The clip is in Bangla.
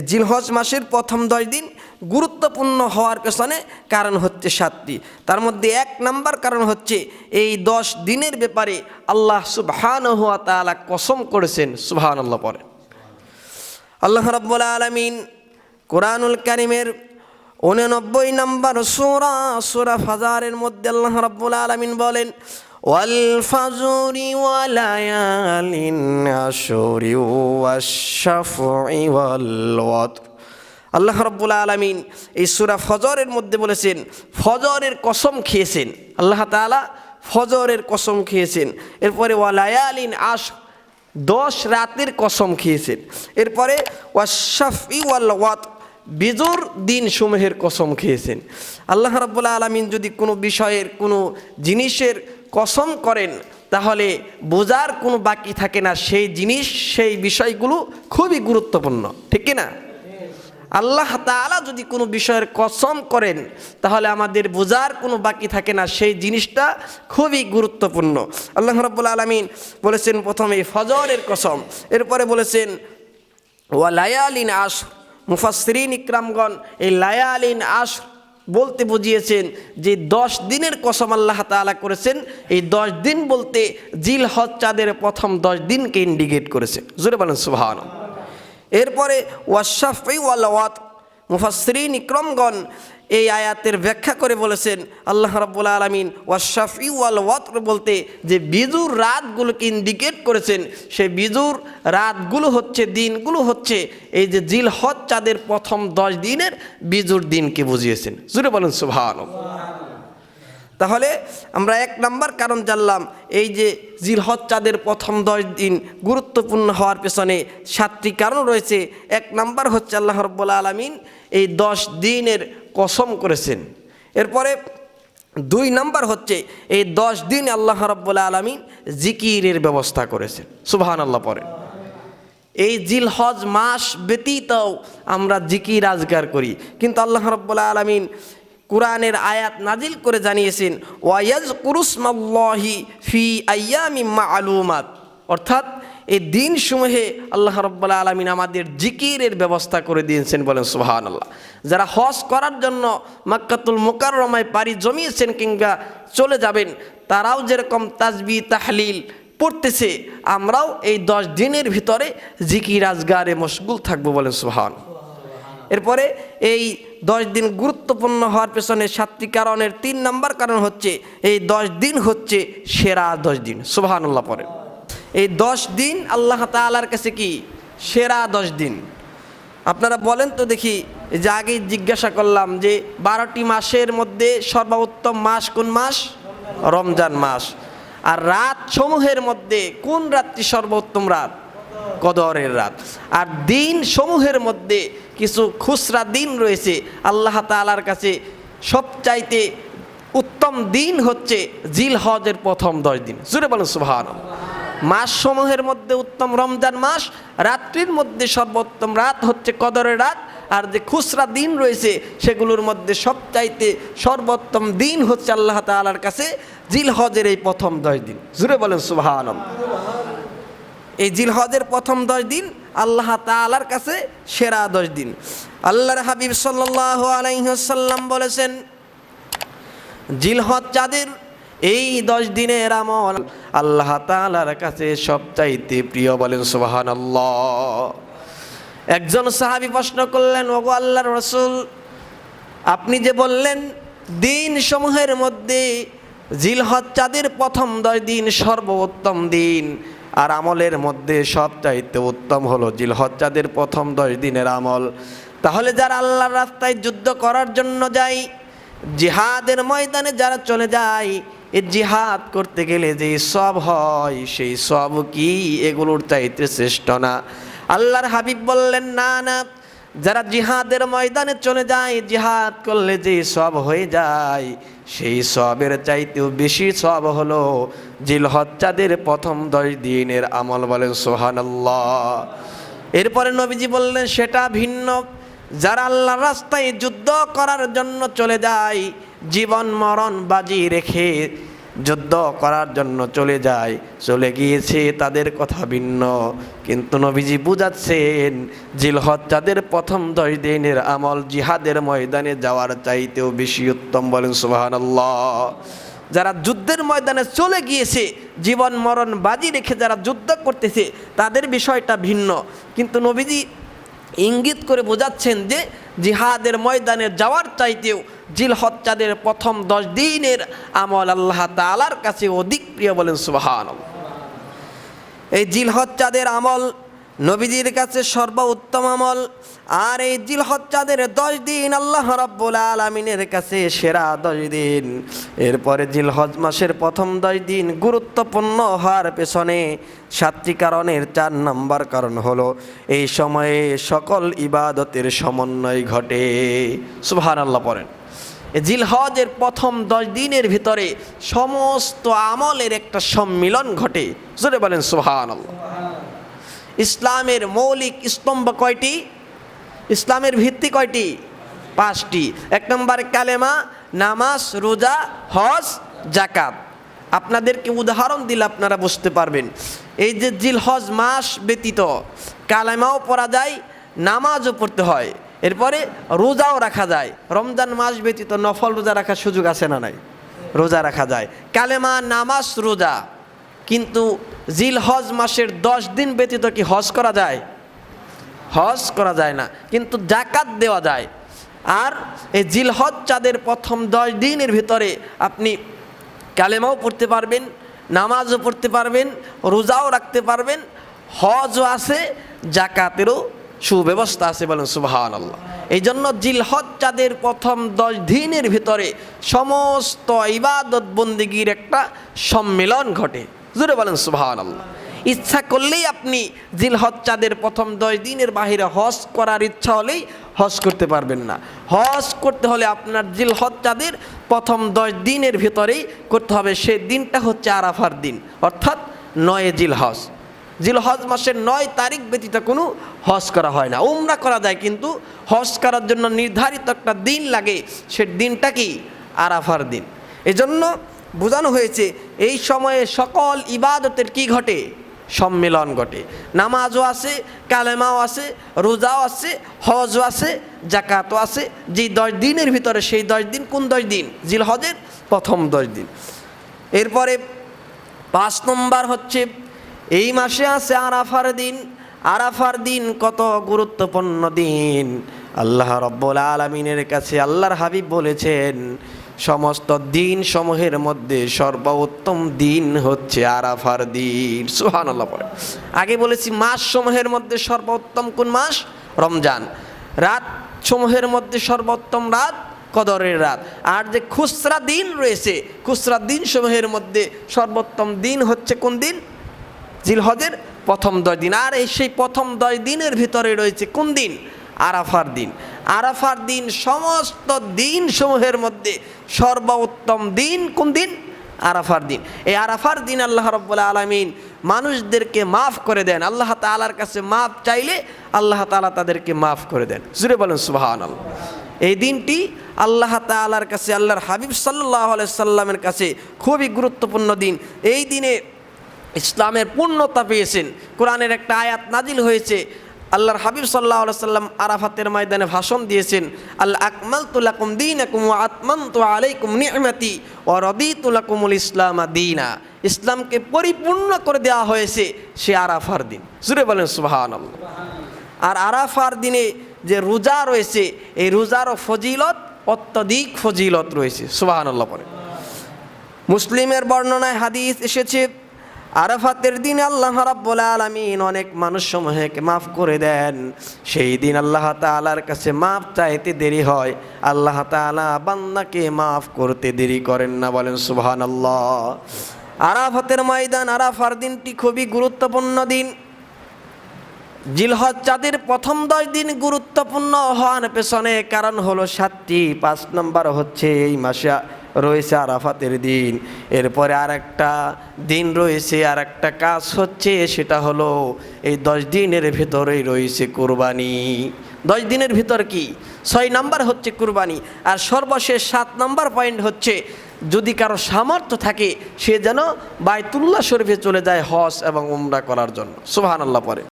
জিলহজ মাসের প্রথম দশ দিন গুরুত্বপূর্ণ হওয়ার পেছনে কারণ হচ্ছে সাতটি। তার মধ্যে এক নাম্বার কারণ হচ্ছে এই দশ দিনের ব্যাপারে আল্লাহ সুবহান হুয়া তালা কসম করেছেন সুবহান আল্লাহ পরে আল্লাহ রব্বুল আলমিন কোরআনুল কারিমের উননব্বই নম্বর সুরা সুরা ফাজারের মধ্যে আল্লাহ রব্বুল আলমিন বলেন ওয়ালায়ালিন আশুরি ওয়াশাফি ওয়াল ওয়াতর আল্লাহ রব্বুল আলমিন এই সুরা ফজরের মধ্যে বলেছেন, ফজরের কসম খেয়েছেন। আল্লাহ তাআলা ফজরের কসম খেয়েছেন। এরপরে ওয়ালায়ালিন আশ দশ রাতের কসম খেয়েছেন। এরপরে ওয়াশাফি ওয়াল ওয়াত বিজুর দিন সমূহের কসম খেয়েছেন। আল্লাহ রাব্বুল আলমিন যদি কোনো বিষয়ের, কোনো জিনিসের কসম করেন, তাহলে বোঝার কোনো বাকি থাকে না। সেই জিনিস, সেই বিষয়গুলো খুবই গুরুত্বপূর্ণ, ঠিক না আল্লাহ তাআলা যদি কোনো বিষয়ের কসম করেন, তাহলে আমাদের বোঝার কোনো বাকি থাকে না। সেই জিনিসটা খুবই গুরুত্বপূর্ণ। আল্লাহ রব্বুল আলমিন বলেছেন প্রথমে ফজরের কসম, এরপরে বলেছেন, ওয়া লায়ালিন আশ মুফাসরিন ইকরামগণ, এই লায়ালিন আশ বলতে বুঝিয়েছেন যে দশ দিনের কসম আল্লাহ তালা করেছেন, এই দশ দিন বলতে জিল হজ চাঁদের প্রথম দশ দিনকে ইন্ডিকেট করেছে জোরে বলেন সুভান এরপরে ওয়াশাফি ওয়ালাওয়াত মুফাসরিন ইক্রমগণ এই আয়াতের ব্যাখ্যা করে বলেছেন আল্লাহ রাব্বুল আলমিন ওয়াশাফি ওয়াল ওয়াতর বলতে যে বিজুর রাতগুলোকে ইন্ডিকেট করেছেন, সেই বিজুর রাতগুলো হচ্ছে দিনগুলো হচ্ছে এই যে জিল হজ চাঁদের প্রথম দশ দিনের বিজুর দিনকে বুঝিয়েছেন। জুড়ে বলেন সুভান তাহলে আমরা এক নাম্বার কারণ জানলাম, এই যে জিলহজ চাঁদের প্রথম দশ দিন গুরুত্বপূর্ণ হওয়ার পেছনে সাতটি কারণ রয়েছে। এক নাম্বার হচ্ছে আল্লাহ রব্বুল্লা আলমিন, এই দশ দিনের কসম করেছেন। এরপরে দুই নাম্বার হচ্ছে, এই দশ দিন আল্লাহ রব্বুল্লা আলমিন জিকিরের ব্যবস্থা করেছেন। সুবাহান আল্লাহ পরে এই জিল হজ মাস ব্যতীতও আমরা জিকির আজগার করি। কিন্তু আল্লাহ রব্বুল্লা আলমিন কোরআনের আয়াত নাজিল করে জানিয়েছেন ওয়াজ কুরুসমাল্লাহি ফি আয়ামি মা আলুমাত অর্থাৎ এই দিন সমূহে আল্লাহ রব্বুল্লা আলমিন আমাদের জিকিরের ব্যবস্থা করে দিয়েছেন বলেন সুহান আল্লাহ যারা হজ করার জন্য মাক্কাতুল মোকাররমায় পাড়ি জমিয়েছেন কিংবা চলে যাবেন, তারাও যেরকম তাজবি, তাহলিল পড়তেছে, আমরাও এই দশ দিনের ভিতরে জিকির আজগারে মশগুল থাকব বলেন সুহান এরপরে এই দশ দিন গুরুত্বপূর্ণ হওয়ার পেছনে সাতটি কারণের তিন নাম্বার কারণ হচ্ছে, এই দশ দিন হচ্ছে সেরা দশ দিন সুবাহান্লাহ পরে এই দশ দিন আল্লাহ তালার কাছে কি? সেরা দশ দিন। আপনারা বলেন তো দেখি যে আগেই জিজ্ঞাসা করলাম যে বারোটি মাসের মধ্যে সর্বোত্তম মাস কোন মাস? রমজান মাস। আর রাত সমূহের মধ্যে কোন রাতটি সর্বোত্তম রাত? কদরের রাত। আর দিন সমূহের মধ্যে কিছু খুচরা দিন রয়েছে, আল্লাহ তালার কাছে সবচাইতে উত্তম দিন হচ্ছে জিল হজের প্রথম দশ দিন। জুড়ে বলেন সুভান মাস সমূহের মধ্যে উত্তম রমজান মাস, রাত্রির মধ্যে সর্বোত্তম রাত হচ্ছে কদরের রাত, আর যে খুচরা দিন রয়েছে সেগুলোর মধ্যে সবচাইতে সর্বোত্তম দিন হচ্ছে আল্লাহ তালার কাছে জিল হজের এই প্রথম দশ দিন। জুড়ে বলেন সুবাহান এই জিলহজের প্রথম দশ দিন আল্লাহ তালার কাছে সেরা দশ দিন। আল্লাহর হাবিব সাল্লাহ আলাইসাল্লাম বলেছেন, জিলহজ চাঁদের এই দশ দিনের আমল আল্লাহ তালার কাছে সবচাইতে প্রিয় বলেন সুবাহান একজন সাহাবি প্রশ্ন করলেন, ওগো আল্লাহর রসুল, আপনি যে বললেন দিন সমূহের মধ্যে জিলহজ চাঁদের প্রথম দশ দিন সর্বোত্তম দিন, আর আমলের মধ্যে সবচাইতে উত্তম হলো জিলহজ্জাদের প্রথম দশ দিনের আমল। তাহলে যারা আল্লাহর রাস্তায় যুদ্ধ করার জন্য যায়, জিহাদের ময়দানে যারা চলে যায় এ জিহাদ করতে গেলে যে সব হয়, সেই সব কি? এগুলোর চাইতে শ্রেষ্ঠ না। আল্লাহর হাবিব বললেন, না না, যারা জিহাদের ময়দানে চলে যায়, জিহাদ করলে যে সব হয়ে যায়, সেই সবের চাইতেও বেশি সব হলো জিলহজ্জাদের প্রথম দশ দিনের আমল। বলেন সোহান এরপরে নবীজি বললেন, সেটা ভিন্ন। যারা আল্লাহর রাস্তায় যুদ্ধ করার জন্য চলে যায় জীবন মরণ বাজি রেখে যুদ্ধ করার জন্য চলে যায়। চলে গিয়েছে তাদের কথা ভিন্ন। কিন্তু নবীজি বুঝাচ্ছেন জিলহজ তাদের প্রথম দশ দিনের আমল জিহাদের ময়দানে যাওয়ার চাইতেও বেশি উত্তম বলেন সুবাহান যারা যুদ্ধের ময়দানে চলে গিয়েছে, জীবন মরণ বাজি রেখে যারা যুদ্ধ করতেছে, তাদের বিষয়টা ভিন্ন। কিন্তু নবীজি ইঙ্গিত করে বোঝাচ্ছেন যে, জিহাদের ময়দানে যাওয়ার চাইতেও জিলহজ্জাদের প্রথম দশ দিনের আমল আল্লাহ তালার কাছে অধিক প্রিয় বলেন সুবাহান এই জিল জিলহজ্জাদের আমল নবীজির কাছে সর্বোত্তম আমল, আর এই জিল জিলহজ্জাদের দশ দিন আল্লাহ রব্বুল আলমিনের কাছে সেরা দশ দিন। এরপরে জিলহজ মাসের প্রথম দশ দিন গুরুত্বপূর্ণ হওয়ার পেছনে সাতটি কারণের চার নম্বর কারণ হলো, এই সময়ে সকল ইবাদতের সমন্বয় ঘটে। সুবহান আল্লাহ পড়েন। জিলহজের প্রথম দশ দিনের ভিতরে সমস্ত আমলের একটা সম্মিলন ঘটে। জোরে বলেন আল্লাহ ইসলামের মৌলিক স্তম্ভ কয়টি? ইসলামের ভিত্তি কয়টি? পাঁচটি। এক নম্বরে কালেমা, নামাজ, রোজা, হজ জাকাত আপনাদেরকে উদাহরণ দিলে আপনারা বুঝতে পারবেন। এই যে জিল হজ মাস ব্যতীত কালেমাও পড়া যায়, নামাজও পড়তে হয়। এরপরে রোজাও রাখা যায়। রমজান মাস ব্যতীত নফল রোজা রাখার সুযোগ আছে না নাই? রোজা রাখা যায়। কালেমা নামাজ রোজা। কিন্তু জিল হজ মাসের দশ দিন ব্যতীত কি হজ করা যায়? হজ করা যায় না। কিন্তু জাকাত দেওয়া যায়। আর এই জিল হজ চাঁদের প্রথম দশ দিনের ভিতরে আপনি কালেমাও পড়তে পারবেন, নামাজও পড়তে পারবেন, রোজাও রাখতে পারবেন, হজও আছে, জাকাতেরও সুব্যবস্থা আছে বলেন সুবাহান আল্লাহ এই জন্য জিলহজ চাঁদের প্রথম দশ দিনের ভিতরে সমস্ত ইবাদত বন্দিগির একটা সম্মেলন ঘটে। জুড়ে বলেন সুবাহান আল্লাহ ইচ্ছা করলেই আপনি জিলহজ চাঁদের প্রথম দশ দিনের বাহিরে হজ করার ইচ্ছা হলেই হজ করতে পারবেন না। হজ করতে হলে আপনার জিলহজ চাঁদের প্রথম দশ দিনের ভিতরেই করতে হবে। সে দিনটা হচ্ছে আরাফার দিন, অর্থাৎ নয় জিলহজ। জিলহজ মাসের নয় তারিখ ব্যতীত কোনো হজ করা হয় না। উমরা করা যায় কিন্তু হজ করার জন্য নির্ধারিত একটা দিন লাগে। সে দিনটা কি? আরাফার দিন। এজন্য বোঝানো হয়েছে, এই সময়ে সকল ইবাদতের কি ঘটে? সম্মেলন ঘটে। নামাজও আছে, কালেমাও আছে, রোজাও আছে, হজও আছে জাকাতও আছে। যেই দশ দিনের ভিতরে সেই দশ দিন কোন দশ দিন? জিল হজের প্রথম দশ দিন। এরপরে পাঁচ নম্বর হচ্ছে এই মাসে আছে আরাফার দিন। আরাফার দিন কত গুরুত্বপূর্ণ দিন। আল্লাহ রব্বুল আলমিনের কাছে আল্লাহর হাবিব বলেছেন, সমস্ত দিন সমূহের মধ্যে সর্বোত্তম দিন হচ্ছে আরাফার দিন। সুহান আগে বলেছি মাস সমূহের মধ্যে সর্বোত্তম কোন মাস? রমজান। রাত সমূহের মধ্যে সর্বোত্তম রাত কদরের রাত। আর যে খুচরা দিন রয়েছে, খুচরা দিন সমূহের মধ্যে সর্বোত্তম দিন হচ্ছে কোন দিন? জিলহজের প্রথম দশ দিন। আর এই সেই প্রথম দশ দিনের ভিতরে রয়েছে কোন দিন? আরাফার দিন। আরাফার দিন সমস্ত দিন সমূহের মধ্যে সর্বোত্তম দিন কোন দিন? আরাফার দিন। এই আরাফার দিন আল্লাহ রব্বুল্লা আলমিন মানুষদেরকে মাফ করে দেন। আল্লাহ তালার কাছে মাফ চাইলে আল্লাহ তালা তাদেরকে মাফ করে দেন। জুড়ে বলেন সুবাহান এই দিনটি আল্লাহ তালার কাছে, আল্লাহর হাবিব সাল্লাহ সাল্লামের কাছে খুবই গুরুত্বপূর্ণ দিন। এই দিনে ইসলামের পূর্ণতা পেয়েছেন। কোরআনের একটা আয়াত নাজিল হয়েছে। আল্লাহর হাবিব সাল্লাহ সাল্লাম আরাফাতের ময়দানে ভাষণ দিয়েছেন আল্লাহ আকমাল তুলাকুম দিন আকুম আতমান তো আলাইকুম নিয়মাতি ও রদি তুলাকুমুল ইসলাম দিনা। ইসলামকে পরিপূর্ণ করে দেওয়া হয়েছে সে আরাফার দিন। জুড়ে বলেন সুবাহান আর আরাফার দিনে যে রোজা রয়েছে, এই রোজারও ফজিলত, অত্যধিক ফজিলত রয়েছে। সুবাহান আল্লাহ পরে মুসলিমের বর্ণনায় হাদিস এসেছে আরাফাতের দিন আল্লাহ রাব্বুল আলামিন অনেক মানুষ সমূহকে মাফ করে দেন। সেই দিন আল্লাহ তাআলার কাছে মাফ চাইতে দেরি হয়। আল্লাহ তাআলা বান্দাকে মাফ করতে দেরি করেন না বলেন সুবহানাল্লাহ। আরাফাতের ময়দান আরাফার দিনটি খুবই গুরুত্বপূর্ণ দিন। জিলহজ চাঁদের প্রথম দশ দিন গুরুত্বপূর্ণ হওয়ার পেছনে কারণ হলো সাতটি, পাঁচ নম্বর হচ্ছে এই মাসে রয়েছে আরাফাতের দিন। এরপরে আর একটা দিন রয়েছে আর একটা কাজ হচ্ছে সেটা হলো এই দশ দিনের ভেতরেই রয়েছে কোরবানি। দশ দিনের ভিতর কি? ছয় নাম্বার হচ্ছে কুরবানি আর সর্বশেষ সাত নাম্বার পয়েন্ট হচ্ছে যদি কারও সামর্থ্য থাকে সে যেন বায়তুল্লাহ শরীফে চলে যায় হজ এবং উমরা করার জন্য। সুবহানাল্লাহ পরে।